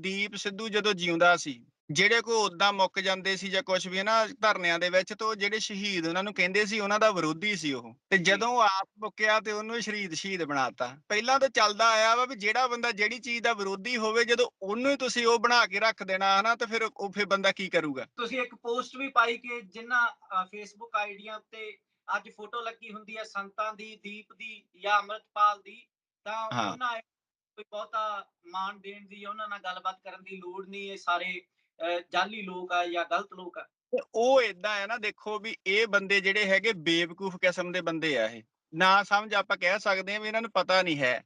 ਦੀਪ ਸਿੱਧੂ ਜਦੋਂ ਜਿਉਂਦਾ ਸੀ ਜਿਹੜੇ ਕੋ ਉਦਾਂ ਮੁੱਕ ਜਾਂਦੇ ਸੀ ਜਾਂ ਕੁਝ ਵੀ ਨਾ ਧਰਨਿਆਂ ਦੇ ਵਿੱਚ ਤੋਂ ਜਿਹੜੇ ਸ਼ਹੀਦ ਉਹਨਾਂ ਨੂੰ ਕਹਿੰਦੇ ਸੀ ਉਹਨਾਂ ਦਾ ਵਿਰੋਧੀ ਸੀ ਉਹ। ਤੇ ਜਦੋਂ ਆਪ ਮੁੱਕਿਆ ਤੇ ਉਹਨੂੰ ਸ਼ਹੀਦ ਸ਼ਹੀਦ ਬਣਾਤਾ ਪਹਿਲਾਂ ਤਾਂ ਚੱਲਦਾ ਆਇਆ ਵਾ ਵੀ ਜਿਹੜਾ ਬੰਦਾ ਜਿਹੜੀ ਚੀਜ਼ ਦਾ ਵਿਰੋਧੀ ਹੋਵੇ ਜਦੋਂ ਉਹਨੂੰ ਹੀ ਤੁਸੀਂ ਉਹ ਬਣਾ ਕੇ ਰੱਖ ਦੇਣਾ ਹਨਾ ਤੇ ਫਿਰ ਉਹ ਫਿਰ ਬੰਦਾ ਕੀ ਕਰੂਗਾ? ਤੁਸੀਂ ਇੱਕ ਪੋਸਟ ਵੀ ਪਾਈ ਕਿ ਜਿਨ੍ਹਾਂ ਫੇਸਬੁੱਕ ਆਈਡੀਆਂ ਉੱਤੇ ਅੱਜ ਫੋਟੋ ਲੱਗੀ ਹੁੰਦੀ ਹੈ ਸੰਤਾਂ ਦੀ ਦੀਪ ਦੀ ਜਾਂ ਅੰਮ੍ਰਿਤਪਾਲ ਦੀ ਤਾਂ। ਉਹਨਾਂ ਕੋਈ ਬਹੁਤਾ ਮਾਣ ਦੇਣ ਦੀ ਉਹਨਾਂ ਨਾਲ ਗੱਲਬਾਤ ਕਰਨ ਦੀ ਲੋੜ ਨਹੀਂ, ਇਹ ਸਾਰੇ ਜਾਲੀ ਲੋਕ ਆ ਜਾਂ ਗਲਤ ਲੋਕ ਆ। ਉਹ ਇਦਾਂ ਹੈ ਨਾ, ਦੇਖੋ ਵੀ ਇਹ ਬੰਦੇ ਜਿਹੜੇ ਹੈਗੇ ਬੇਵਕੂਫ ਕਿਸਮ ਦੇ ਬੰਦੇ ਆ ਇਹ। ਨਾ ਸਮਝ ਆਪਾਂ ਕਹਿ ਸਕਦੇ ਆ ਵੀ ਇਹਨਾਂ ਨੂੰ ਪਤਾ ਨਹੀਂ ਹੈ।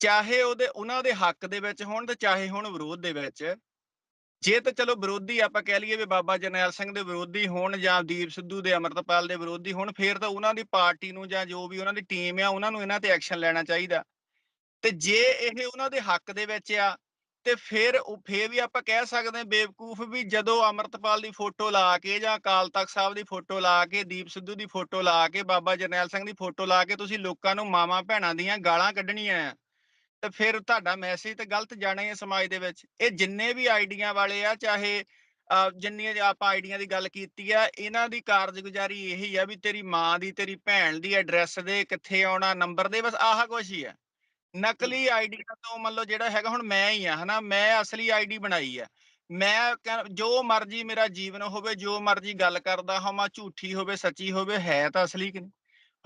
ਚਾਹੇ ਉਹਦੇ, ਉਹਨਾਂ ਦੇ ਹੱਕ ਦੇ ਵਿੱਚ ਹੋਣ ਤੇ ਚਾਹੇ ਹੁਣ ਵਿਰੋਧ ਦੇ ਵਿੱਚ। ਜੇ ਤਾਂ ਚਲੋ ਵਿਰੋਧੀ ਆਪਾਂ ਕਹਿ ਲਈਏ ਵੀ ਬਾਬਾ ਜਰਨੈਲ ਸਿੰਘ ਦੇ ਵਿਰੋਧੀ ਹੋਣ ਜਾਂ ਦੀਪ ਸਿੱਧੂ ਦੇ, ਅਮਰਤਪਾਲ ਦੇ ਵਿਰੋਧੀ ਹੋਣ, ਫੇਰ ਤਾਂ ਉਹਨਾਂ ਦੀ ਪਾਰਟੀ ਨੂੰ ਜਾਂ ਜੋ ਵੀ ਉਹਨਾਂ ਦੀ ਟੀਮ ਆ, ਉਹਨਾਂ ਨੂੰ ਇਹਨਾਂ ਤੇ ਐਕਸ਼ਨ ਲੈਣਾ ਚਾਹੀਦਾ। ਤੇ ਜੇ ਇਹ ਉਹਨਾਂ ਦੇ ਹੱਕ ਦੇ ਵਿੱਚ ਆ, ਤੇ ਫਿਰ ਉਹ, ਫੇਰ ਵੀ ਆਪਾਂ ਕਹਿ ਸਕਦੇ ਹਾਂ ਬੇਵਕੂਫ ਵੀ ਜਦੋਂ ਅਮਰਤਪਾਲ ਦੀ ਫੋਟੋ ਲਾ ਕੇ ਜਾਂ ਅਕਾਲ ਤਖਤ ਸਾਹਿਬ ਦੀ ਫੋਟੋ ਲਾ ਕੇ, ਦੀਪ ਸਿੱਧੂ ਦੀ ਫੋਟੋ ਲਾ ਕੇ, ਬਾਬਾ ਜਰਨੈਲ ਸਿੰਘ ਦੀ ਫੋਟੋ ਲਾ ਕੇ ਤੁਸੀਂ ਲੋਕਾਂ ਨੂੰ ਮਾਵਾਂ ਭੈਣਾਂ ਦੀਆਂ ਗਾਲਾਂ ਕੱਢਣੀਆਂ ਆ, ਤੇ ਫਿਰ ਤੁਹਾਡਾ ਮੈਸੇਜ ਤੇ ਗਲਤ ਜਾਣਾ ਹੈ ਸਮਾਜ ਦੇ ਵਿੱਚ। ਇਹ ਜਿੰਨੇ ਵੀ ਆਈਡੀਆਂ ਵਾਲੇ ਆ, ਚਾਹੇ ਜਿੰਨੀਆਂ ਆਪਾਂ ਆਈਡੀਆਂ ਦੀ ਗੱਲ ਕੀਤੀ ਆ, ਇਹਨਾਂ ਦੀ ਕਾਰਜਗੁਜ਼ਾਰੀ ਇਹੀ ਆ ਵੀ ਤੇਰੀ ਮਾਂ ਦੀ, ਤੇਰੀ ਭੈਣ ਦੀ ਐਡਰੈਸ ਦੇ ਕਿੱਥੇ ਆਉਣਾ ਨੰਬਰ ਦੇ ਬਸ ਆਹ ਕੁਛ ਹੀ ਆ। ਨਕਲੀ ਆਈਡੀਆਂ ਤੋਂ ਮੰਨ ਲਓ ਜਿਹੜਾ ਹੈਗਾ ਹੁਣ ਮੈਂ ਹੀ ਆ ਹਨਾ? ਮੈਂ ਅਸਲੀ ਆਈਡੀ ਬਣਾਈ ਆ। ਮੈਂ ਕਹਿ- ਜੋ ਮਰਜ਼ੀ ਮੇਰਾ ਜੀਵਨ ਹੋਵੇ ਜੋ ਮਰਜ਼ੀ ਗੱਲ ਕਰਦਾ ਹੋਵਾਂ ਝੂਠੀ ਹੋਵੇ ਸੱਚੀ ਹੋਵੇ ਹੈ ਤਾਂ ਅਸਲੀ ਕਿ ਨਹੀਂ?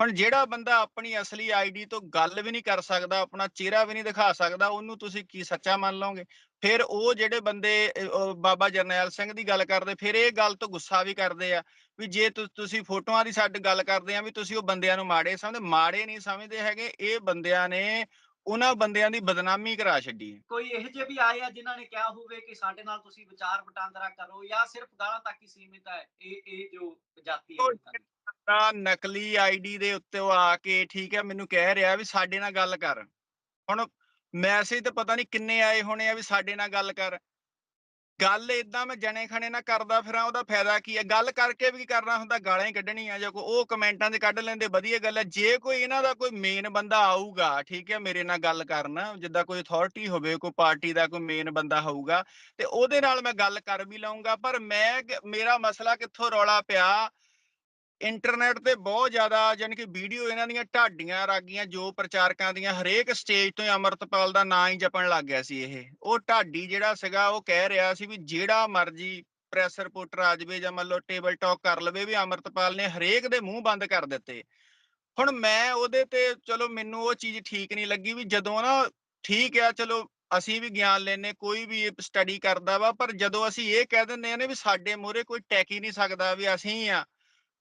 ਹੁਣ ਜਿਹੜਾ ਬੰਦਾ ਆਪਣੀ ਅਸਲੀ ਆਈਡੀ ਤੋਂ ਗੱਲ ਵੀ ਨਹੀਂ ਕਰ ਸਕਦਾ ਆਪਣਾ ਚਿਹਰਾ ਵੀ ਨਹੀਂ ਦਿਖਾ ਸਕਦਾ ਉਹਨੂੰ ਤੁਸੀਂ ਕੀ ਸੱਚਾ ਮੰਨ ਲਓਗੇ? ਫਿਰ ਉਹ ਜਿਹੜੇ ਬੰਦੇ ਅਹ, ਉਹ ਬਾਬਾ ਜਰਨੈਲ ਸਿੰਘ ਦੀ ਗੱਲ ਕਰਦੇ ਫਿਰ ਇਹ ਗੱਲ ਤੋਂ ਗੁੱਸਾ ਵੀ ਕਰਦੇ ਆ ਵੀ ਜੇ ਤੁ- ਤੁਸੀਂ ਫੋਟੋਆਂ ਦੀ ਸਾਡੀ ਗੱਲ ਕਰਦੇ ਆ ਵੀ ਤੁਸੀਂ ਉਹ ਬੰਦਿਆਂ ਨੂੰ ਮਾੜੇ ਸਮਝਦੇ ਮਾੜੇ ਨਹੀਂ ਸਮਝਦੇ ਹੈਗੇ ਇਹ ਬੰਦਿਆਂ ਨੇ ਉਹਨਾਂ ਬੰਦਿਆਂ ਦੀ ਬਦਨਾਮੀ ਕਰਾ ਛੱਡੀ ਹੈ। ਕੋਈ ਇਹੋ ਜਿਹੇ ਵੀ ਆਏ ਆ ਜਿਨ੍ਹਾਂ ਨੇ ਕਿਹਾ ਹੋਵੇ ਕਿ ਸਾਡੇ ਨਾਲ ਤੁਸੀਂ ਵਿਚਾਰ ਵਟਾਂਦਰਾ ਕਰੋ ਜਾਂ ਸਿਰਫ ਗਾਲਾਂ ਤੱਕ ਹੀ ਸੀਮਿਤ ਹੈ ਇਹ ਇਹ ਜੋ ਜਾਤੀ ਹੈ। ਤਾਂ ਨਕਲੀ ਆਈਡੀ ਦੇ ਉੱਤੇ ਉਹ ਆ ਕੇ ਠੀਕ ਹੈ ਮੈਨੂੰ ਕਹਿ ਰਿਹਾ ਵੀ ਸਾਡੇ ਨਾਲ ਗੱਲ ਕਰ। ਹੁਣ ਮੈਸੇਜ ਤਾਂ ਪਤਾ ਨਹੀਂ ਕਿੰਨੇ ਆਏ ਹੋਣੇ ਆ ਵੀ ਸਾਡੇ ਨਾਲ ਗੱਲ ਕਰ। ਗੱਲ ਇਦਾਂ ਮੈਂ ਜਣੇ ਖਣੇ ਨਾ ਕਰਦਾ ਫਿਰਾਂ, ਉਹਦਾ ਫਾਇਦਾ ਕੀ ਹੈ? ਗੱਲ ਕਰਕੇ ਵੀ ਕਰਨਾ ਹੁੰਦਾ? ਗਾਲਾਂ ਹੀ ਕੱਢਣੀਆਂ ਜਾਂ ਕੋਈ, ਉਹ ਕਮੈਂਟਾਂ 'ਚ ਕੱਢ ਲੈਂਦੇ, ਵਧੀਆ ਗੱਲ ਹੈ। ਜੇ ਕੋਈ ਇਹਨਾਂ ਦਾ ਕੋਈ ਮੇਨ ਬੰਦਾ ਆਊਗਾ, ਠੀਕ ਹੈ, ਮੇਰੇ ਨਾਲ ਗੱਲ ਕਰਨ, ਜਿੱਦਾਂ ਕੋਈ ਅਥਾਰਟੀ ਹੋਵੇ, ਕੋਈ ਪਾਰਟੀ ਦਾ ਕੋਈ ਮੇਨ ਬੰਦਾ ਹੋਊਗਾ, ਤੇ ਉਹਦੇ ਨਾਲ ਮੈਂ ਗੱਲ ਕਰ ਵੀ ਲਵਾਂਗਾ ਪਰ ਮੈਂ ਮੇਰਾ ਮਸਲਾ ਕਿੱਥੋਂ ਰੌਲਾ ਪਿਆ? ਇੰਟਰਨੈਟ ਤੇ ਬਹੁਤ ਜ਼ਿਆਦਾ ਯਾਨੀ ਕਿ ਵੀਡੀਓ ਇਹਨਾਂ ਦੀਆਂ ਢਾਡੀਆਂ, ਰਾਗੀਆਂ, ਜੋ ਪ੍ਰਚਾਰਕਾਂ ਦੀਆਂ ਹਰੇਕ ਸਟੇਜ ਤੋਂ ਹੀ ਅਮਰਤਪਾਲ ਦਾ ਨਾਂ ਹੀ ਜਪਣ ਲੱਗ ਗਿਆ ਸੀ ਇਹ। ਉਹ ਢਾਡੀ ਜਿਹੜਾ ਸੀਗਾ, ਉਹ ਕਹਿ ਰਿਹਾ ਸੀ ਵੀ ਜਿਹੜਾ ਮਰਜ਼ੀ ਪ੍ਰੈਸ ਰਿਪੋਰਟਰ ਆ ਜਾਵੇ ਜਾਂ ਮੰਨ ਲਓ ਟੇਬਲ ਟਾਕ ਕਰ ਲਵੇ ਵੀ ਅਮਰਤਪਾਲ ਨੇ ਹਰੇਕ ਦੇ ਮੂੰਹ ਬੰਦ ਕਰ ਦਿੱਤੇ। ਹੁਣ ਮੈਂ ਉਹਦੇ ਤੇ, ਚਲੋ ਮੈਨੂੰ ਉਹ ਚੀਜ਼ ਠੀਕ ਨਹੀਂ ਲੱਗੀ ਵੀ ਜਦੋਂ ਨਾ ਠੀਕ ਆ, ਚਲੋ ਅਸੀਂ ਵੀ ਗਿਆਨ ਲੈਨੇ ਕੋਈ ਵੀ ਸਟੱਡੀ ਕਰਦਾ ਵਾ, ਪਰ ਜਦੋਂ ਅਸੀਂ ਇਹ ਕਹਿ ਦਿੰਦੇ ਆ ਨੇ ਵੀ ਸਾਡੇ ਮੂਹਰੇ ਕੋਈ ਟੈਕ ਹੀ ਨਹੀਂ ਸਕਦਾ ਵੀ ਅਸੀਂ ਆ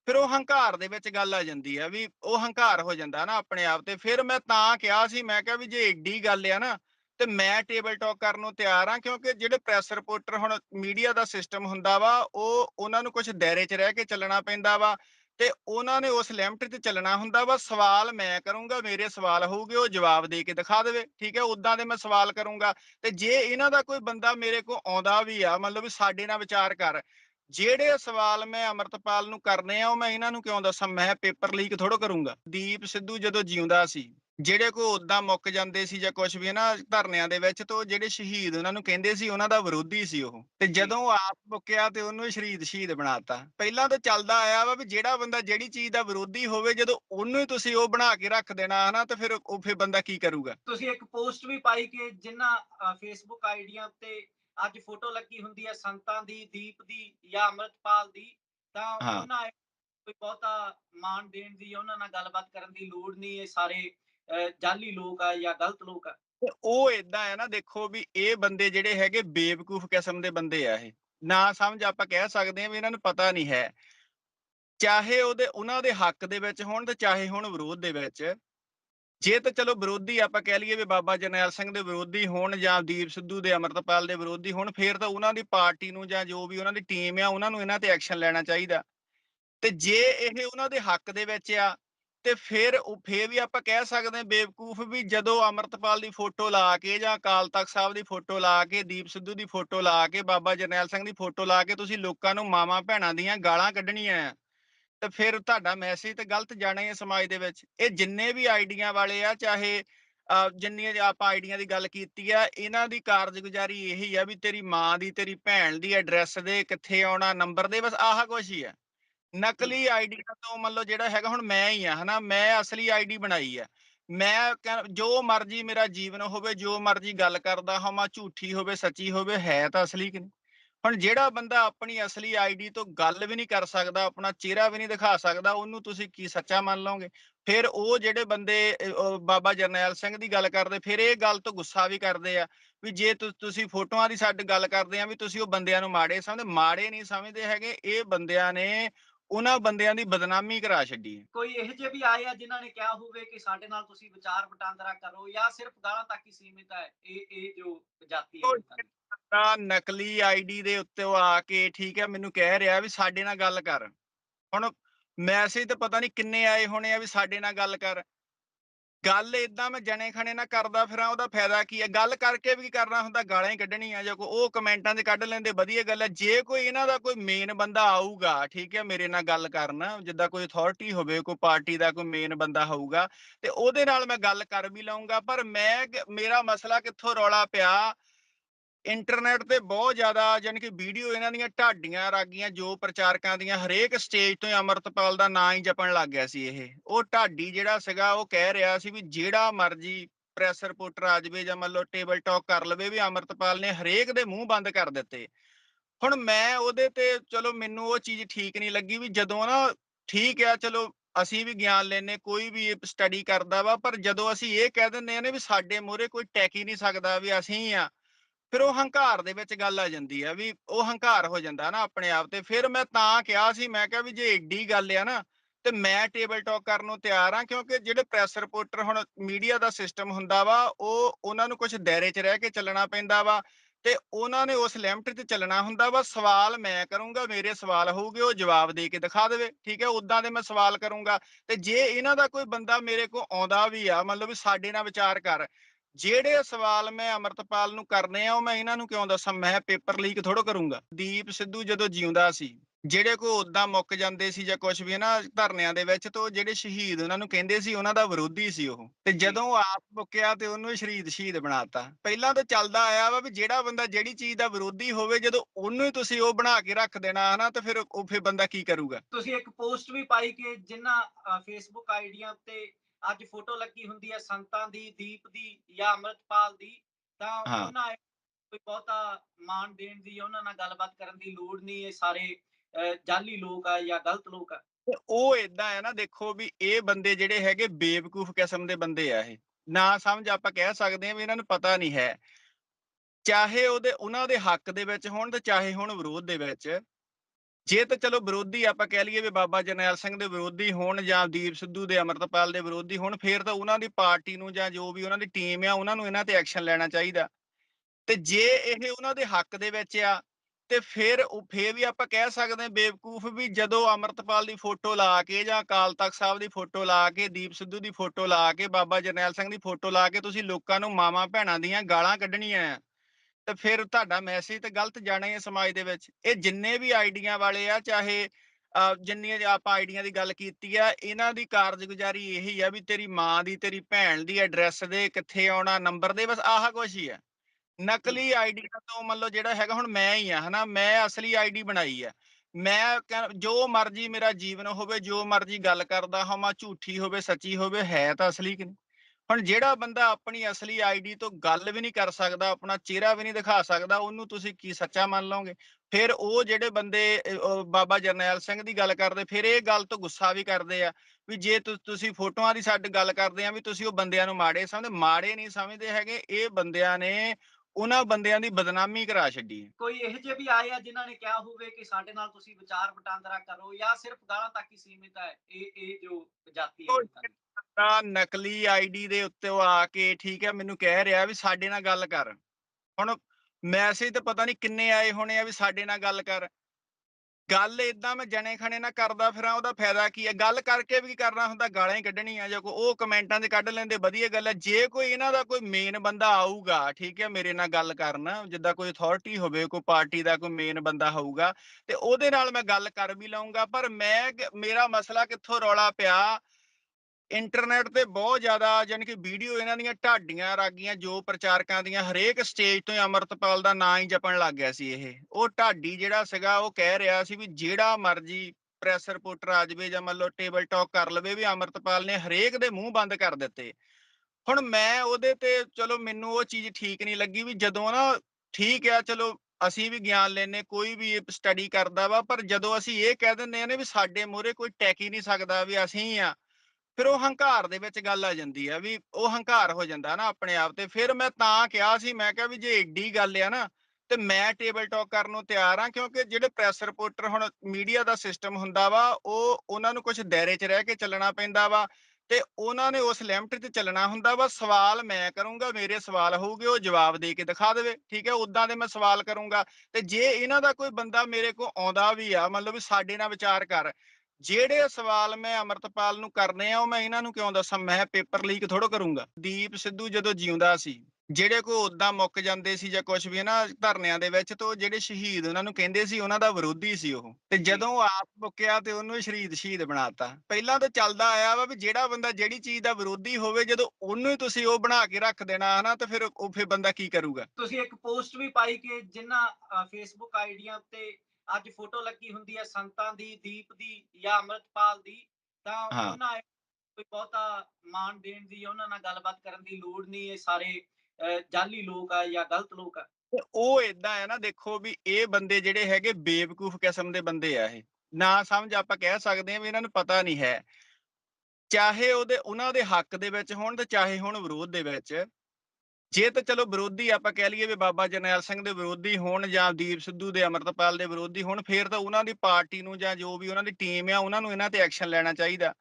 ਫਿਰ ਉਹ ਹੰਕਾਰ ਦੇ ਵਿੱਚ ਗੱਲ ਆ ਜਾਂਦੀ ਆ ਵੀ ਉਹ ਹੰਕਾਰ ਹੋ ਜਾਂਦਾ ਨਾ ਆਪਣੇ ਆਪ ਤੇ। ਫਿਰ ਮੈਂ ਤਾਂ ਕਿਹਾ ਸੀ, ਮੈਂ ਕਿਹਾ ਵੀ ਜੇ ਏਡੀ ਗੱਲ ਆ ਨਾ ਤੇ ਮੈਂ ਟੇਬਲ ਟਾਕ ਕਰਨ ਨੂੰ ਤਿਆਰ ਆ ਕਿਉਂਕਿ ਜਿਹੜੇ ਪ੍ਰੈਸ ਰਿਪੋਰਟਰ ਹੁਣ ਮੀਡੀਆ ਦਾ ਸਿਸਟਮ ਹੁੰਦਾ ਵਾ, ਉਹ ਉਹਨਾਂ ਨੂੰ ਕੁਝ ਦਾਇਰੇ 'ਚ ਰਹਿ ਕੇ ਚੱਲਣਾ ਪੈਂਦਾ ਵਾ ਤੇ ਉਹਨਾਂ ਨੇ ਉਸ ਲਿਮਟ ਚ ਚੱਲਣਾ ਹੁੰਦਾ ਵਾ। ਸਵਾਲ ਮੈਂ ਕਰੂੰਗਾ, ਮੇਰੇ ਸਵਾਲ ਹੋਊਗੇ, ਉਹ ਜਵਾਬ ਦੇ ਕੇ ਦਿਖਾ ਦੇਵੇ। ਠੀਕ ਹੈ ਉਦਾਂ ਦੇ ਮੈਂ ਸਵਾਲ ਕਰੂੰਗਾ ਤੇ ਜੇ ਇਹਨਾਂ ਦਾ ਕੋਈ ਬੰਦਾ ਮੇਰੇ ਕੋਲ ਆਉਂਦਾ ਵੀ ਆ, ਮਤਲਬ ਵੀ ਸਾਡੇ ਨਾਲ ਵਿਚਾਰ ਕਰ ਜਿਹੜੇ ਸਵਾਲ ਮੈਂ ਅਮਰਤਪਾਲ ਨੂੰ ਕਰਨੇ ਆ ਉਹ ਮੈਂ ਇਹਨਾਂ ਨੂੰ ਕਿਉਂ ਦੱਸਾਂ? ਮੈਂ ਪੇਪਰ ਲੀਕ ਥੋੜੋ ਕਰੂੰਗਾ। ਦੀਪ ਸਿੱਧੂ ਜਦੋਂ ਜਿਉਂਦਾ ਸੀ ਜਿਹੜੇ ਕੋ ਉਦਾਂ ਮੁੱਕ ਜਾਂਦੇ ਸੀ ਜਾਂ ਕੁਝ ਵੀ ਨਾ ਧਰਨਿਆਂ ਦੇ ਵਿੱਚ ਤੋਂ ਜਿਹੜੇ ਸ਼ਹੀਦ ਉਹਨਾਂ ਨੂੰ ਕਹਿੰਦੇ ਸੀ ਉਹਨਾਂ ਦਾ ਵਿਰੋਧੀ ਸੀ ਉਹ। ਤੇ ਜਦੋਂ ਆਪ ਮੁੱਕਿਆ ਤੇ ਉਹਨੂੰ ਸ਼ਹੀਦ ਸ਼ਹੀਦ ਬਣਾਤਾ। ਪਹਿਲਾਂ ਤਾਂ ਚੱਲਦਾ ਆਇਆ ਵਾ ਵੀ ਜਿਹੜਾ ਬੰਦਾ ਜਿਹੜੀ ਚੀਜ਼ ਦਾ ਵਿਰੋਧੀ ਹੋਵੇ ਜਦੋਂ ਉਹਨੂੰ ਹੀ ਤੁਸੀਂ ਉਹ ਬਣਾ ਕੇ ਰੱਖ ਦੇਣਾ ਹਨਾ ਤੇ ਫਿਰ ਉਹ ਫਿਰ ਬੰਦਾ ਕੀ ਕਰੂਗਾ? ਤੁਸੀਂ ਇੱਕ ਪੋਸਟ ਵੀ ਪਾਈ ਕਿ ਜਿਨ੍ਹਾਂ ਫੇਸਬੁੱਕ ਆਈਡੀਆਂ ਉੱਤੇ ਅੱਜ ਫੋਟੋ ਲੱਗੀ ਹੁੰਦੀ ਹੈ ਸੰਤਾਂ ਦੀ ਦੀਪ ਦੀ ਜਾਂ ਅੰਮ੍ਰਿਤਪਾਲ ਦੀ ਤਾਂ। ਉਹਨਾਂ ਕੋਈ ਬਹੁਤਾ ਮਾਣ ਦੇਣ ਦੀ ਉਹਨਾਂ ਨਾਲ ਗੱਲਬਾਤ ਕਰਨ ਦੀ ਲੋੜ ਨਹੀਂ ਇਹ ਸਾਰੇ ਜਾਲੀ ਲੋਕ ਆ ਜਾਂ ਗਲਤ ਲੋਕ ਆ। ਉਹ ਇਦਾਂ ਹੈ ਨਾ ਦੇਖੋ ਵੀ ਇਹ ਬੰਦੇ ਜਿਹੜੇ ਹੈਗੇ ਬੇਵਕੂਫ ਕਿਸਮ ਦੇ ਬੰਦੇ ਆ ਇਹ। ਨਾ ਸਮਝ ਆਪਾਂ ਕਹਿ ਸਕਦੇ ਆ ਵੀ ਇਹਨਾਂ ਨੂੰ ਪਤਾ ਨਹੀਂ ਹੈ। ਚਾਹੇ ਉਹਦੇ ਉਹਨਾਂ ਦੇ ਹੱਕ ਦੇ ਵਿੱਚ ਹੋਣ ਤੇ ਚਾਹੇ ਹੁਣ ਵਿਰੋਧ ਦੇ ਵਿੱਚ। ਜੇ ਤਾਂ ਚਲੋ ਵਿਰੋਧੀ ਆਪਾਂ ਕਹਿ ਲਈਏ ਵੀ ਬਾਬਾ ਜਰਨੈਲ ਸਿੰਘ ਦੇ ਵਿਰੋਧੀ ਹੋਣ ਜਾਂ ਦੀਪ ਸਿੱਧੂ ਦੇ ਅਮਰਤਪਾਲ ਦੇ ਵਿਰੋਧੀ ਹੋਣ, ਫੇਰ ਤਾਂ ਉਹਨਾਂ ਦੀ ਪਾਰਟੀ ਨੂੰ ਜਾਂ ਜੋ ਵੀ ਉਹਨਾਂ ਦੀ ਟੀਮ ਆ, ਉਹਨਾਂ ਨੂੰ ਇਹਨਾਂ ਤੇ ਐਕਸ਼ਨ ਲੈਣਾ ਚਾਹੀਦਾ। ਤੇ ਜੇ ਇਹ ਉਹਨਾਂ ਦੇ ਹੱਕ ਦੇ ਵਿੱਚ ਆ, ਤੇ ਫਿਰ ਉਹ, ਫੇਰ ਵੀ ਆਪਾਂ ਕਹਿ ਸਕਦੇ ਹਾਂ ਬੇਵਕੂਫ ਵੀ ਜਦੋਂ ਅਮਰਤਪਾਲ ਦੀ ਫੋਟੋ ਲਾ ਕੇ ਜਾਂ ਅਕਾਲ ਤਖਤ ਸਾਹਿਬ ਦੀ ਫੋਟੋ ਲਾ ਕੇ, ਦੀਪ ਸਿੱਧੂ ਦੀ ਫੋਟੋ ਲਾ ਕੇ, ਬਾਬਾ ਜਰਨੈਲ ਸਿੰਘ ਦੀ ਫੋਟੋ ਲਾ ਕੇ ਤੁਸੀਂ ਲੋਕਾਂ ਨੂੰ ਮਾਵਾਂ ਭੈਣਾਂ ਦੀਆਂ ਗਾਲਾਂ ਕੱਢਣੀਆਂ ਆ। ਤੇ ਫਿਰ ਤੁਹਾਡਾ ਮੈਸੇਜ ਤੇ ਗਲਤ ਜਾਣਾ ਹੀ ਹੈ ਸਮਾਜ ਦੇ ਵਿੱਚ। ਇਹ ਜਿੰਨੇ ਵੀ ਆਈਡੀਆਂ ਵਾਲੇ ਆ ਚਾਹੇ ਜਿੰਨੀਆਂ ਆਪਾਂ ਆਈਡੀਆਂ ਦੀ ਗੱਲ ਕੀਤੀ ਆ ਇਹਨਾਂ ਦੀ ਕਾਰਜਗੁਜ਼ਾਰੀ ਇਹੀ ਆ ਵੀ ਤੇਰੀ ਮਾਂ ਦੀ ਤੇਰੀ ਭੈਣ ਦੀ ਐਡਰੈਸ ਦੇ ਕਿੱਥੇ ਆਉਣਾ ਨੰਬਰ ਦੇ ਬਸ ਆਹ ਕੁਛ ਹੀ ਆ। ਨਕਲੀ ਆਈਡੀਆਂ ਤੋਂ ਮੰਨ ਲਓ ਜਿਹੜਾ ਹੈਗਾ ਹੁਣ ਮੈਂ ਹੀ ਆ ਹਨਾ ਮੈਂ ਅਸਲੀ ਆਈਡੀ ਬਣਾਈ ਆ। ਮੈਂ ਜੋ ਮਰਜ਼ੀ ਮੇਰਾ ਜੀਵਨ ਹੋਵੇ ਜੋ ਮਰਜ਼ੀ ਗੱਲ ਕਰਦਾ ਹੋਵਾਂ ਝੂਠੀ ਹੋਵੇ ਸੱਚੀ ਹੋਵੇ ਹੈ ਤਾਂ ਅਸਲੀ ਕਿ ਨਹੀਂ? ਹੁਣ ਜਿਹੜਾ ਬੰਦਾ ਆਪਣੀ ਅਸਲੀ ਆਈਡੀ ਤੋਂ ਗੱਲ ਵੀ ਨਹੀਂ ਕਰ ਸਕਦਾ, ਆਪਣਾ ਚਿਹਰਾ ਵੀ ਨਹੀਂ ਦਿਖਾ ਸਕਦਾ, ਉਹਨੂੰ ਤੁਸੀਂ ਕੀ ਸੱਚਾ ਮੰਨ ਲਓਗੇ? ਫਿਰ ਉਹ ਜਿਹੜੇ ਬੰਦੇ ਬਾਬਾ ਜਰਨੈਲ ਸਿੰਘ ਦੀ ਗੱਲ ਕਰਦੇ, ਫਿਰ ਇਹ ਗੱਲ ਤੋਂ ਗੁੱਸਾ ਵੀ ਕਰਦੇ ਆ ਵੀ ਜੇ ਤੁ- ਤੁਸੀਂ ਫੋਟੋਆਂ ਦੀ ਸਾਡੇ ਗੱਲ ਕਰਦੇ ਆ ਵੀ ਤੁਸੀਂ ਉਹ ਬੰਦਿਆਂ ਨੂੰ ਮਾੜੇ ਸਮਝਦੇ, ਮਾੜੇ ਨਹੀਂ ਸਮਝਦੇ ਹੈਗੇ, ਇਹ ਬੰਦਿਆਂ ਨੇ ਉਹਨਾਂ ਬੰਦਿਆਂ ਦੀ ਬਦਨਾਮੀ ਕਰਾ ਛੱਡੀ ਹੈ। ਕੋਈ ਇਹੋ ਜਿਹੇ ਵੀ ਆਏ ਆ ਜਿਨ੍ਹਾਂ ਨੇ ਕਿਹਾ ਹੋਵੇ ਕਿ ਸਾਡੇ ਨਾਲ ਤੁਸੀਂ ਵਿਚਾਰ ਵਟਾਂਦਰਾ ਕਰੋ ਜਾਂ ਸਿਰਫ ਗਾਲਾਂ ਤੱਕ ਹੀ ਸੀਮਿਤ ਹੈ ਇਹ ਇਹ ਜੋ ਜਾਤੀ ਹੈ। ਤਾਂ ਨਕਲੀ ਆਈਡੀ ਦੇ ਉੱਤੇ ਉਹ ਆ ਕੇ ਠੀਕ ਹੈ ਮੈਨੂੰ ਕਹਿ ਰਿਹਾ ਵੀ ਸਾਡੇ ਨਾਲ ਗੱਲ ਕਰ। ਹੁਣ ਮੈਸੇਜ ਤਾਂ ਪਤਾ ਨਹੀਂ ਕਿੰਨੇ ਆਏ ਹੋਣੇ ਆ ਵੀ ਸਾਡੇ ਨਾਲ ਗੱਲ ਕਰ। ਗੱਲ ਇਦਾਂ ਮੈਂ ਜਣੇ ਖਣੇ ਨਾ ਕਰਦਾ ਫਿਰਾਂ, ਉਹਦਾ ਫਾਇਦਾ ਕੀ ਹੈ? ਗੱਲ ਕਰਕੇ ਵੀ ਕੀ ਕਰਨਾ ਹੁੰਦਾ, ਗਾਲਾਂ ਹੀ ਕੱਢਣੀਆਂ ਜਾਂ ਕੋਈ ਉਹ ਕਮੈਂਟਾਂ 'ਚ ਕੱਢ ਲੈਂਦੇ, ਵਧੀਆ ਗੱਲ ਹੈ। ਜੇ ਕੋਈ ਇਹਨਾਂ ਦਾ ਕੋਈ ਮੇਨ ਬੰਦਾ ਆਊਗਾ, ਠੀਕ ਹੈ, ਮੇਰੇ ਨਾਲ ਗੱਲ ਕਰਨ, ਜਿੱਦਾਂ ਕੋਈ ਅਥਾਰਟੀ ਹੋਵੇ, ਕੋਈ ਪਾਰਟੀ ਦਾ ਕੋਈ ਮੇਨ ਬੰਦਾ ਹੋਊਗਾ, ਤੇ ਉਹਦੇ ਨਾਲ ਮੈਂ ਗੱਲ ਕਰ ਵੀ ਲਵਾਂਗਾ ਪਰ ਮੈਂ ਮੇਰਾ ਮਸਲਾ ਕਿੱਥੋਂ ਰੌਲਾ ਪਿਆ? ਇੰਟਰਨੈਟ ਤੇ ਬਹੁਤ ਜ਼ਿਆਦਾ ਯਾਨੀ ਕਿ ਵੀਡੀਓ ਇਹਨਾਂ ਦੀਆਂ ਢਾਡੀਆਂ, ਰਾਗੀਆਂ, ਜੋ ਪ੍ਰਚਾਰਕਾਂ ਦੀਆਂ ਹਰੇਕ ਸਟੇਜ ਤੋਂ ਹੀ ਅਮਰਤਪਾਲ ਦਾ ਨਾਂ ਹੀ ਜਪਣ ਲੱਗ ਗਿਆ ਸੀ ਇਹ। ਉਹ ਢਾਡੀ ਜਿਹੜਾ ਸੀਗਾ, ਉਹ ਕਹਿ ਰਿਹਾ ਸੀ ਵੀ ਜਿਹੜਾ ਮਰਜ਼ੀ ਪ੍ਰੈਸ ਰਿਪੋਰਟਰ ਆ ਜਾਵੇ ਜਾਂ ਮੰਨ ਲਓ ਟੇਬਲ ਟਾਕ ਕਰ ਲਵੇ ਵੀ ਅਮਰਤਪਾਲ ਨੇ ਹਰੇਕ ਦੇ ਮੂੰਹ ਬੰਦ ਕਰ ਦਿੱਤੇ। ਹੁਣ ਮੈਂ ਉਹਦੇ ਤੇ, ਚਲੋ ਮੈਨੂੰ ਉਹ ਚੀਜ਼ ਠੀਕ ਨਹੀਂ ਲੱਗੀ ਵੀ ਜਦੋਂ ਨਾ ਠੀਕ ਆ, ਚਲੋ ਅਸੀਂ ਵੀ ਗਿਆਨ ਲੈਨੇ ਕੋਈ ਵੀ ਸਟੱਡੀ ਕਰਦਾ ਵਾ, ਪਰ ਜਦੋਂ ਅਸੀਂ ਇਹ ਕਹਿ ਦਿੰਦੇ ਆ ਨੇ ਵੀ ਸਾਡੇ ਮੂਹਰੇ ਕੋਈ ਟੈਕ ਹੀ ਨਹੀਂ ਸਕਦਾ ਵੀ ਅਸੀਂ ਆ ਫਿਰ ਉਹ ਹੰਕਾਰ ਦੇ ਵਿੱਚ ਗੱਲ ਆ ਜਾਂਦੀ ਆ ਵੀ ਉਹ ਹੰਕਾਰ ਹੋ ਜਾਂਦਾ ਨਾ ਆਪਣੇ ਆਪ ਤੇ। ਫਿਰ ਮੈਂ ਤਾਂ ਕਿਹਾ ਸੀ, ਮੈਂ ਕਿਹਾ ਵੀ ਜੇ ਏਡੀ ਗੱਲ ਆ ਨਾ ਤੇ ਮੈਂ ਟੇਬਲ ਟਾਕ ਕਰਨ ਨੂੰ ਤਿਆਰ ਆ ਕਿਉਂਕਿ ਜਿਹੜੇ ਪ੍ਰੈਸ ਰਿਪੋਰਟਰ ਹੁਣ ਮੀਡੀਆ ਦਾ ਸਿਸਟਮ ਹੁੰਦਾ ਵਾ, ਉਹ ਉਹਨਾਂ ਨੂੰ ਕੁਝ ਦਾਇਰੇ 'ਚ ਰਹਿ ਕੇ ਚੱਲਣਾ ਪੈਂਦਾ ਵਾ ਤੇ ਉਹਨਾਂ ਨੇ ਉਸ ਲਿਮਟ 'ਤੇ ਚੱਲਣਾ ਹੁੰਦਾ ਵਾ। ਸਵਾਲ ਮੈਂ ਕਰੂੰਗਾ, ਮੇਰੇ ਸਵਾਲ ਹੋਊਗੇ, ਉਹ ਜਵਾਬ ਦੇ ਕੇ ਦਿਖਾ ਦੇਵੇ। ਠੀਕ ਹੈ ਉਦਾਂ ਦੇ ਮੈਂ ਸਵਾਲ ਕਰੂੰਗਾ ਤੇ ਜੇ ਇਹਨਾਂ ਦਾ ਕੋਈ ਬੰਦਾ ਮੇਰੇ ਕੋਲ ਆਉਂਦਾ ਵੀ ਆ, ਮਤਲਬ ਵੀ ਸਾਡੇ ਨਾਲ ਵਿਚਾਰ ਕਰ ਜਿਹੜੇ ਸਵਾਲ ਮੈਂ ਅਮਰਤਪਾਲ ਨੂੰ ਕਰਨੇ ਆ ਉਹ ਮੈਂ ਇਹਨਾਂ ਨੂੰ ਕਿਉਂ ਦੱਸਾਂ? ਮੈਂ ਪੇਪਰ ਲੀਕ ਥੋੜੋ ਕਰੂੰਗਾ। ਦੀਪ ਸਿੱਧੂ ਜਦੋਂ ਜਿਉਂਦਾ ਸੀ ਜਿਹੜੇ ਕੋਈ ਉਦਾਂ ਮੁੱਕ ਜਾਂਦੇ ਸੀ ਜਾਂ ਕੁਝ ਵੀ ਨਾ ਧਰਨਿਆਂ ਦੇ ਵਿੱਚ ਤੇ ਉਹ ਜਿਹੜੇ ਸ਼ਹੀਦ ਉਹਨਾਂ ਨੂੰ ਕਹਿੰਦੇ ਸੀ ਉਹਨਾਂ ਦਾ ਵਿਰੋਧੀ ਸੀ ਉਹ। ਤੇ ਜਦੋਂ ਆਪ ਮੁੱਕਿਆ ਤੇ ਉਹਨੂੰ ਸ਼ਹੀਦ ਸ਼ਹੀਦ ਬਣਾਤਾ। ਪਹਿਲਾਂ ਤਾਂ ਚੱਲਦਾ ਆਇਆ ਵਾ ਵੀ ਜਿਹੜਾ ਬੰਦਾ ਜਿਹੜੀ ਚੀਜ਼ ਦਾ ਵਿਰੋਧੀ ਹੋਵੇ ਜਦੋਂ ਉਹਨੂੰ ਹੀ ਤੁਸੀਂ ਉਹ ਬਣਾ ਕੇ ਰੱਖ ਦੇਣਾ ਹਨਾ ਤਾਂ ਫਿਰ ਉਹ ਫਿਰ ਬੰਦਾ ਕੀ ਕਰੂਗਾ? ਤੁਸੀਂ ਇੱਕ ਪੋਸਟ ਵੀ ਪਾਈ ਕਿ ਜਿਨ੍ਹਾਂ ਫੇਸਬੁੱਕ ਆਈਡੀਆਂ ਉੱਤੇ ਅੱਜ ਫੋਟੋ ਲੱਗੀ ਹੁੰਦੀ ਹੈ ਸੰਤਾਂ ਦੀ ਦੀਪ ਦੀ ਜਾਂ ਅੰਮ੍ਰਿਤਪਾਲ ਦੀ ਤਾਂ। ਉਹਨਾਂ ਕੋਈ ਬਹੁਤਾ ਮਾਣ ਦੇਣ ਦੀ ਉਹਨਾਂ ਨਾਲ ਗੱਲਬਾਤ ਕਰਨ ਦੀ ਲੋੜ ਨਹੀਂ ਇਹ ਸਾਰੇ ਜਾਲੀ ਲੋਕ ਆ ਜਾਂ ਗਲਤ ਲੋਕ ਆ। ਉਹ ਇਦਾਂ ਹੈ ਨਾ ਦੇਖੋ ਵੀ ਇਹ ਬੰਦੇ ਜਿਹੜੇ ਹੈਗੇ ਬੇਵਕੂਫ ਕਿਸਮ ਦੇ ਬੰਦੇ ਆ ਇਹ। ਨਾ ਸਮਝ ਆਪਾਂ ਕਹਿ ਸਕਦੇ ਆ ਵੀ ਇਹਨਾਂ ਨੂੰ ਪਤਾ ਨਹੀਂ ਹੈ। ਚਾਹੇ ਉਹਦੇ ਉਹਨਾਂ ਦੇ ਹੱਕ ਦੇ ਵਿੱਚ ਹੋਣ ਤੇ ਚਾਹੇ ਹੁਣ ਵਿਰੋਧ ਦੇ ਵਿੱਚ। ਜੇ ਤਾਂ ਚਲੋ ਵਿਰੋਧੀ ਆਪਾਂ ਕਹਿ ਲਈਏ ਵੀ ਬਾਬਾ ਜਰਨੈਲ ਸਿੰਘ ਦੇ ਵਿਰੋਧੀ ਹੋਣ ਜਾਂ ਦੀਪ ਸਿੱਧੂ ਦੇ, ਅਮਰਤਪਾਲ ਦੇ ਵਿਰੋਧੀ ਹੋਣ, ਫੇਰ ਤਾਂ ਉਹਨਾਂ ਦੀ ਪਾਰਟੀ ਨੂੰ ਜਾਂ ਜੋ ਵੀ ਉਹਨਾਂ ਦੀ ਟੀਮ ਆ, ਉਹਨਾਂ ਨੂੰ ਇਹਨਾਂ ਤੇ ਐਕਸ਼ਨ ਲੈਣਾ ਚਾਹੀਦਾ। ਤੇ ਜੇ ਇਹ ਉਹਨਾਂ ਦੇ ਹੱਕ ਦੇ ਵਿੱਚ ਆ, ਤੇ ਫਿਰ ਉਹ, ਫੇਰ ਵੀ ਆਪਾਂ ਕਹਿ ਸਕਦੇ ਹਾਂ ਬੇਵਕੂਫ ਵੀ ਜਦੋਂ ਅਮਰਤਪਾਲ ਦੀ ਫੋਟੋ ਲਾ ਕੇ ਜਾਂ ਅਕਾਲ ਤਖਤ ਸਾਹਿਬ ਦੀ ਫੋਟੋ ਲਾ ਕੇ, ਦੀਪ ਸਿੱਧੂ ਦੀ ਫੋਟੋ ਲਾ ਕੇ, ਬਾਬਾ ਜਰਨੈਲ ਸਿੰਘ ਦੀ ਫੋਟੋ ਲਾ ਕੇ ਤੁਸੀਂ ਲੋਕਾਂ ਨੂੰ ਮਾਵਾਂ ਭੈਣਾਂ ਦੀਆਂ ਗਾਲਾਂ ਕੱਢਣੀਆਂ ਆ। ਤੇ ਫਿਰ ਤੁਹਾਡਾ ਮੈਸੇਜ ਤੇ ਗਲਤ ਜਾਣਾ ਹੀ ਹੈ ਸਮਾਜ ਦੇ ਵਿੱਚ। ਇਹ ਜਿੰਨੇ ਵੀ ਆਈਡੀਆਂ ਵਾਲੇ ਆ ਚਾਹੇ ਜਿੰਨੀਆਂ ਜ- ਆਪਾਂ ਆਈਡੀਆਂ ਦੀ ਗੱਲ ਕੀਤੀ ਆ ਇਹਨਾਂ ਦੀ ਕਾਰਜਗੁਜ਼ਾਰੀ ਇਹੀ ਆ ਵੀ ਤੇਰੀ ਮਾਂ ਦੀ ਤੇਰੀ ਭੈਣ ਦੀ ਐਡਰੈਸ ਦੇ ਕਿੱਥੇ ਆਉਣਾ ਨੰਬਰ ਦੇ ਬਸ ਆਹ ਕੁਛ ਹੀ ਆ। ਨਕਲੀ ਆਈਡੀਆਂ ਤੋਂ ਮੰਨ ਲਓ ਜਿਹੜਾ ਹੈਗਾ ਹੁਣ ਮੈਂ ਹੀ ਆ ਹਨਾ? ਮੈਂ ਅਸਲੀ ਆਈਡੀ ਬਣਾਈ ਆ। ਮੈਂ ਜੋ ਮਰਜ਼ੀ ਮੇਰਾ ਜੀਵਨ ਹੋਵੇ ਜੋ ਮਰਜ਼ੀ ਗੱਲ ਕਰਦਾ ਹੋਵਾਂ ਝੂਠੀ ਹੋਵੇ ਸੱਚੀ ਹੋਵੇ ਹੈ ਤਾਂ ਅਸਲੀ ਕਿ ਨਹੀਂ? ਹੁਣ ਜਿਹੜਾ ਬੰਦਾ ਆਪਣੀ ਅਸਲੀ ਆਈਡੀ ਤੋਂ ਗੱਲ ਵੀ ਨਹੀਂ ਕਰ ਸਕਦਾ ਆਪਣਾ ਚਿਹਰਾ ਵੀ ਨਹੀਂ ਦਿਖਾ ਸਕਦਾ ਉਹਨੂੰ ਤੁਸੀਂ ਕੀ ਸੱਚਾ ਮੰਨ ਲਓਗੇ ਫਿਰ ਉਹ ਜਿਹੜੇ ਬੰਦੇ ਬਾਬਾ ਜਰਨੈਲ ਸਿੰਘ ਦੀ ਗੱਲ ਕਰਦੇ ਫਿਰ ਇਹ ਗੱਲ ਤੋਂ ਗੁੱਸਾ ਵੀ ਕਰਦੇ ਆ ਵੀ ਜੇ ਤੁਸੀਂ ਫੋਟੋਆਂ ਦੀ ਸਾਡੀ ਗੱਲ ਕਰਦੇ ਆ ਵੀ ਤੁਸੀਂ ਉਹ ਬੰਦਿਆਂ ਨੂੰ ਮਾੜੇ ਸਮਝਦੇ ਮਾੜੇ ਨਹੀਂ ਸਮਝਦੇ ਹੈਗੇ ਇਹ ਬੰਦਿਆਂ ਨੇ ਉਹਨਾਂ ਬੰਦਿਆਂ ਦੀ ਬਦਨਾਮੀ ਕਰਾ ਛੱਡੀ ਹੈ ਕੋਈ ਇਹੋ ਜਿਹੇ ਵੀ ਆਏ ਆ ਜਿਨ੍ਹਾਂ ਨੇ ਕਿਹਾ ਹੋਵੇ ਕਿ ਸਾਡੇ ਨਾਲ ਤੁਸੀਂ ਵਿਚਾਰ ਵਟਾਂਦਰਾ ਕਰੋ ਜਾਂ ਸਿਰਫ ਗਾਲਾਂ ਤੱਕ ਹੀ ਸੀਮਿਤ ਹੈ ਇਹ ਇਹ ਜੋ ਜਾਤੀ ਹੈ। ਤਾਂ ਨਕਲੀ ਆਈਡੀ ਦੇ ਉੱਤੇ ਉਹ ਆ ਕੇ ਠੀਕ ਹੈ, ਮੈਨੂੰ ਕਹਿ ਰਿਹਾ ਵੀ ਸਾਡੇ ਨਾਲ ਗੱਲ ਕਰ। ਹੁਣ ਮੈਸੇਜ ਤਾਂ ਪਤਾ ਨਹੀਂ ਕਿੰਨੇ ਆਏ ਹੋਣੇ ਆ ਵੀ ਸਾਡੇ ਨਾਲ ਗੱਲ ਕਰ। ਗੱਲ ਇਦਾਂ ਮੈਂ ਜਣੇ ਖਣੇ ਨਾਲ ਕਰਦਾ ਫਿਰਾਂ, ਉਹਦਾ ਫਾਇਦਾ ਕੀ ਹੈ? ਗੱਲ ਕਰਕੇ ਵੀ ਕਰਨਾ ਹੁੰਦਾ? ਗਾਲਾਂ ਹੀ ਕੱਢਣੀਆਂ ਜਾਂ ਕੋਈ, ਉਹ ਕਮੈਂਟਾਂ 'ਚ ਕੱਢ ਲੈਂਦੇ, ਵਧੀਆ ਗੱਲ ਹੈ। ਜੇ ਕੋਈ ਇਹਨਾਂ ਦਾ ਕੋਈ ਮੇਨ ਬੰਦਾ ਆਊਗਾ, ਠੀਕ ਹੈ, ਮੇਰੇ ਨਾਲ ਗੱਲ ਕਰਨ, ਜਿੱਦਾਂ ਕੋਈ ਅਥਾਰਟੀ ਹੋਵੇ, ਕੋਈ ਪਾਰਟੀ ਦਾ ਕੋਈ ਮੇਨ ਬੰਦਾ ਹੋਊਗਾ, ਤੇ ਉਹਦੇ ਨਾਲ ਮੈਂ ਗੱਲ ਕਰ ਵੀ ਲਵਾਂਗਾ ਪਰ ਮੈਂ ਮੇਰਾ ਮਸਲਾ ਕਿੱਥੋਂ ਰੌਲਾ ਪਿਆ? ਇੰਟਰਨੈਟ ਤੇ ਬਹੁਤ ਜ਼ਿਆਦਾ ਯਾਨੀ ਕਿ ਵੀਡੀਓ ਇਹਨਾਂ ਦੀਆਂ ਢਾਡੀਆਂ, ਰਾਗੀਆਂ, ਜੋ ਪ੍ਰਚਾਰਕਾਂ ਦੀਆਂ ਹਰੇਕ ਸਟੇਜ ਤੋਂ ਹੀ ਅਮਰਤਪਾਲ ਦਾ ਨਾਂ ਹੀ ਜਪਣ ਲੱਗ ਗਿਆ ਸੀ ਇਹ। ਉਹ ਢਾਡੀ ਜਿਹੜਾ ਸੀਗਾ, ਉਹ ਕਹਿ ਰਿਹਾ ਸੀ ਵੀ ਜਿਹੜਾ ਮਰਜ਼ੀ ਪ੍ਰੈਸ ਰਿਪੋਰਟਰ ਆ ਜਾਵੇ ਜਾਂ ਮੰਨ ਲਓ ਟੇਬਲ ਟਾਕ ਕਰ ਲਵੇ ਵੀ ਅਮਰਤਪਾਲ ਨੇ ਹਰੇਕ ਦੇ ਮੂੰਹ ਬੰਦ ਕਰ ਦਿੱਤੇ। ਹੁਣ ਮੈਂ ਉਹਦੇ ਤੇ, ਚਲੋ ਮੈਨੂੰ ਉਹ ਚੀਜ਼ ਠੀਕ ਨਹੀਂ ਲੱਗੀ ਵੀ ਜਦੋਂ ਨਾ ਠੀਕ ਆ, ਚਲੋ ਅਸੀਂ ਵੀ ਗਿਆਨ ਲੈਨੇ ਕੋਈ ਵੀ ਸਟੱਡੀ ਕਰਦਾ ਵਾ, ਪਰ ਜਦੋਂ ਅਸੀਂ ਇਹ ਕਹਿ ਦਿੰਦੇ ਆ ਨੇ ਵੀ ਸਾਡੇ ਮੂਹਰੇ ਕੋਈ ਟੈਕ ਹੀ ਨਹੀਂ ਸਕਦਾ ਵੀ ਅਸੀਂ ਆ ਫਿਰ ਉਹ ਹੰਕਾਰ ਦੇ ਵਿੱਚ ਗੱਲ ਆ ਜਾਂਦੀ ਆ ਵੀ ਉਹ ਹੰਕਾਰ ਹੋ ਜਾਂਦਾ ਨਾ ਆਪਣੇ ਆਪ ਤੇ। ਫਿਰ ਮੈਂ ਤਾਂ ਕਿਹਾ ਸੀ, ਮੈਂ ਕਿਹਾ ਵੀ ਜੇ ਏਡੀ ਗੱਲ ਆ ਨਾ ਤੇ ਮੈਂ ਟੇਬਲ ਟਾਕ ਕਰਨ ਨੂੰ ਤਿਆਰ ਆ, ਕਿਉਂਕਿ ਜਿਹੜੇ ਪ੍ਰੈਸ ਰਿਪੋਰਟਰ ਹੁਣ ਮੀਡੀਆ ਦਾ ਸਿਸਟਮ ਹੁੰਦਾ ਵਾ, ਉਹ ਉਹਨਾਂ ਨੂੰ ਕੁਝ ਦਾਇਰੇ 'ਚ ਰਹਿ ਕੇ ਚੱਲਣਾ ਪੈਂਦਾ ਵਾ ਤੇ ਉਹਨਾਂ ਨੇ ਉਸ ਲਿਮਟ ਤੇ ਚੱਲਣਾ ਹੁੰਦਾ ਵਾ। ਸਵਾਲ ਮੈਂ ਕਰੂੰਗਾ, ਮੇਰੇ ਸਵਾਲ ਹੋਊਗੇ, ਉਹ ਜਵਾਬ ਦੇ ਕੇ ਦਿਖਾ ਦੇਵੇ, ਠੀਕ ਹੈ? ਉਦਾਂ ਦੇ ਮੈਂ ਸਵਾਲ ਕਰੂੰਗਾ ਤੇ ਜੇ ਇਹਨਾਂ ਦਾ ਕੋਈ ਬੰਦਾ ਮੇਰੇ ਕੋਲ ਆਉਂਦਾ ਵੀ ਆ, ਮਤਲਬ ਵੀ ਸਾਡੇ ਨਾਲ ਵਿਚਾਰ ਕਰ ਜਿਹੜੇ ਸਵਾਲ ਮੈਂ ਅਮਰਤਪਾਲ ਨੂੰ ਕਰਨੇ ਆ ਉਹ ਮੈਂ ਇਹਨਾਂ ਨੂੰ ਕਿਉਂ ਦੱਸਾਂ? ਮੈਂ ਪੇਪਰ ਲੀਕ ਥੋੜੋ ਕਰੂੰਗਾ। ਦੀਪ ਸਿੱਧੂ ਜਦੋਂ ਜਿਉਂਦਾ ਸੀ ਜਿਹੜੇ ਕੋ ਉਦਾਂ ਮੁੱਕ ਜਾਂਦੇ ਸੀ ਜਾਂ ਕੁਝ ਵੀ ਨਾ ਧਰਨਿਆਂ ਦੇ ਵਿੱਚ ਤੋਂ ਜਿਹੜੇ ਸ਼ਹੀਦ ਉਹਨਾਂ ਨੂੰ ਕਹਿੰਦੇ ਸੀ ਉਹਨਾਂ ਦਾ ਵਿਰੋਧੀ ਸੀ ਉਹ। ਤੇ ਜਦੋਂ ਆਪ ਮੁੱਕਿਆ ਤੇ ਉਹਨੂੰ ਸ਼ਹੀਦ ਸ਼ਹੀਦ ਬਣਾਤਾ। ਪਹਿਲਾਂ ਤਾਂ ਚੱਲਦਾ ਆਇਆ ਵਾ ਵੀ ਜਿਹੜਾ ਬੰਦਾ ਜਿਹੜੀ ਚੀਜ਼ ਦਾ ਵਿਰੋਧੀ ਹੋਵੇ ਜਦੋਂ ਉਹਨੂੰ ਹੀ ਤੁਸੀਂ ਉਹ ਬਣਾ ਕੇ ਰੱਖ ਦੇਣਾ ਹਨਾ ਤੇ ਫਿਰ ਉਹ ਫਿਰ ਬੰਦਾ ਕੀ ਕਰੂਗਾ? ਤੁਸੀਂ ਇੱਕ ਪੋਸਟ ਵੀ ਪਾਈ ਕਿ ਜਿਨ੍ਹਾਂ ਫੇਸਬੁੱਕ ਆਈਡੀਆਂ ਉੱਤੇ ਅੱਜ ਫੋਟੋ ਲੱਗੀ ਹੁੰਦੀ ਹੈ ਸੰਤਾਂ ਦੀ ਦੀਪ ਦੀ ਜਾਂ ਅੰਮ੍ਰਿਤਪਾਲ ਦੀ ਤਾਂ। ਉਹਨਾਂ ਕੋਈ ਬਹੁਤਾ ਮਾਣ ਦੇਣ ਦੀ ਉਹਨਾਂ ਨਾਲ ਗੱਲਬਾਤ ਕਰਨ ਦੀ ਲੋੜ ਨਹੀਂ ਇਹ ਸਾਰੇ ਜਾਲੀ ਲੋਕ ਆ ਜਾਂ ਗਲਤ ਲੋਕ ਆ। ਉਹ ਇਦਾਂ ਹੈ ਨਾ ਦੇਖੋ ਵੀ ਇਹ ਬੰਦੇ ਜਿਹੜੇ ਹੈਗੇ ਬੇਵਕੂਫ ਕਿਸਮ ਦੇ ਬੰਦੇ ਆ ਇਹ। ਨਾ ਸਮਝ ਆਪਾਂ ਕਹਿ ਸਕਦੇ ਆ ਵੀ ਇਹਨਾਂ ਨੂੰ ਪਤਾ ਨਹੀਂ ਹੈ। ਚਾਹੇ ਉਹਦੇ ਉਹਨਾਂ ਦੇ ਹੱਕ ਦੇ ਵਿੱਚ ਹੋਣ ਤੇ ਚਾਹੇ ਹੁਣ ਵਿਰੋਧ ਦੇ ਵਿੱਚ। ਜੇ ਤਾਂ ਚਲੋ ਵਿਰੋਧੀ ਆਪਾਂ ਕਹਿ ਲਈਏ ਵੀ ਬਾਬਾ ਜਰਨੈਲ ਸਿੰਘ ਦੇ ਵਿਰੋਧੀ ਹੋਣ ਜਾਂ ਦੀਪ ਸਿੱਧੂ ਦੇ, ਅਮਰਤਪਾਲ ਦੇ ਵਿਰੋਧੀ ਹੋਣ, ਫੇਰ ਤਾਂ ਉਹਨਾਂ ਦੀ ਪਾਰਟੀ ਨੂੰ ਜਾਂ ਜੋ ਵੀ ਉਹਨਾਂ ਦੀ ਟੀਮ ਆ, ਉਹਨਾਂ ਨੂੰ ਇਹਨਾਂ ਤੇ ਐਕਸ਼ਨ ਲੈਣਾ ਚਾਹੀਦਾ।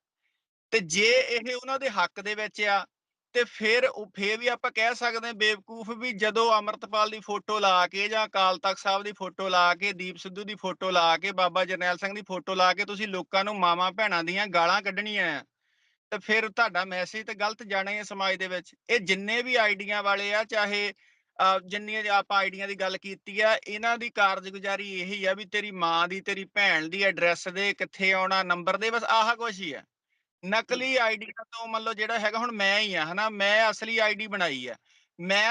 ਤੇ ਜੇ ਇਹ ਉਹਨਾਂ ਦੇ ਹੱਕ ਦੇ ਵਿੱਚ ਆ, ਤੇ ਫਿਰ ਉਹ, ਫੇਰ ਵੀ ਆਪਾਂ ਕਹਿ ਸਕਦੇ ਹਾਂ ਬੇਵਕੂਫ ਵੀ ਜਦੋਂ ਅਮਰਤਪਾਲ ਦੀ ਫੋਟੋ ਲਾ ਕੇ ਜਾਂ ਅਕਾਲ ਤਖਤ ਸਾਹਿਬ ਦੀ ਫੋਟੋ ਲਾ ਕੇ, ਦੀਪ ਸਿੱਧੂ ਦੀ ਫੋਟੋ ਲਾ ਕੇ, ਬਾਬਾ ਜਰਨੈਲ ਸਿੰਘ ਦੀ ਫੋਟੋ ਲਾ ਕੇ ਤੁਸੀਂ ਲੋਕਾਂ ਨੂੰ ਮਾਵਾਂ ਭੈਣਾਂ ਦੀਆਂ ਗਾਲਾਂ ਕੱਢਣੀਆਂ ਆ। ਤੇ ਫਿਰ ਤੁਹਾਡਾ ਮੈਸੇਜ ਤੇ ਗਲਤ ਜਾਣਾ ਹੀ ਹੈ ਸਮਾਜ ਦੇ ਵਿੱਚ। ਇਹ ਜਿੰਨੇ ਵੀ ਆਈਡੀਆਂ ਵਾਲੇ ਆ ਚਾਹੇ ਜਿੰਨੀਆਂ ਆਪਾਂ ਆਈਡੀਆਂ ਦੀ ਗੱਲ ਕੀਤੀ ਆ ਇਹਨਾਂ ਦੀ ਕਾਰਜਗੁਜ਼ਾਰੀ ਇਹੀ ਆ ਵੀ ਤੇਰੀ ਮਾਂ ਦੀ ਤੇਰੀ ਭੈਣ ਦੀ ਐਡਰੈਸ ਦੇ ਕਿੱਥੇ ਆਉਣਾ ਨੰਬਰ ਦੇ ਬਸ ਆਹ ਕੁਛ ਹੀ ਆ। ਨਕਲੀ ਆਈਡੀਆਂ ਤੋਂ ਮੰਨ ਲਓ ਜਿਹੜਾ ਹੈਗਾ ਹੁਣ ਮੈਂ ਹੀ ਆ ਹਨਾ? ਮੈਂ ਅਸਲੀ ਆਈਡੀ ਬਣਾਈ ਆ। ਮੈਂ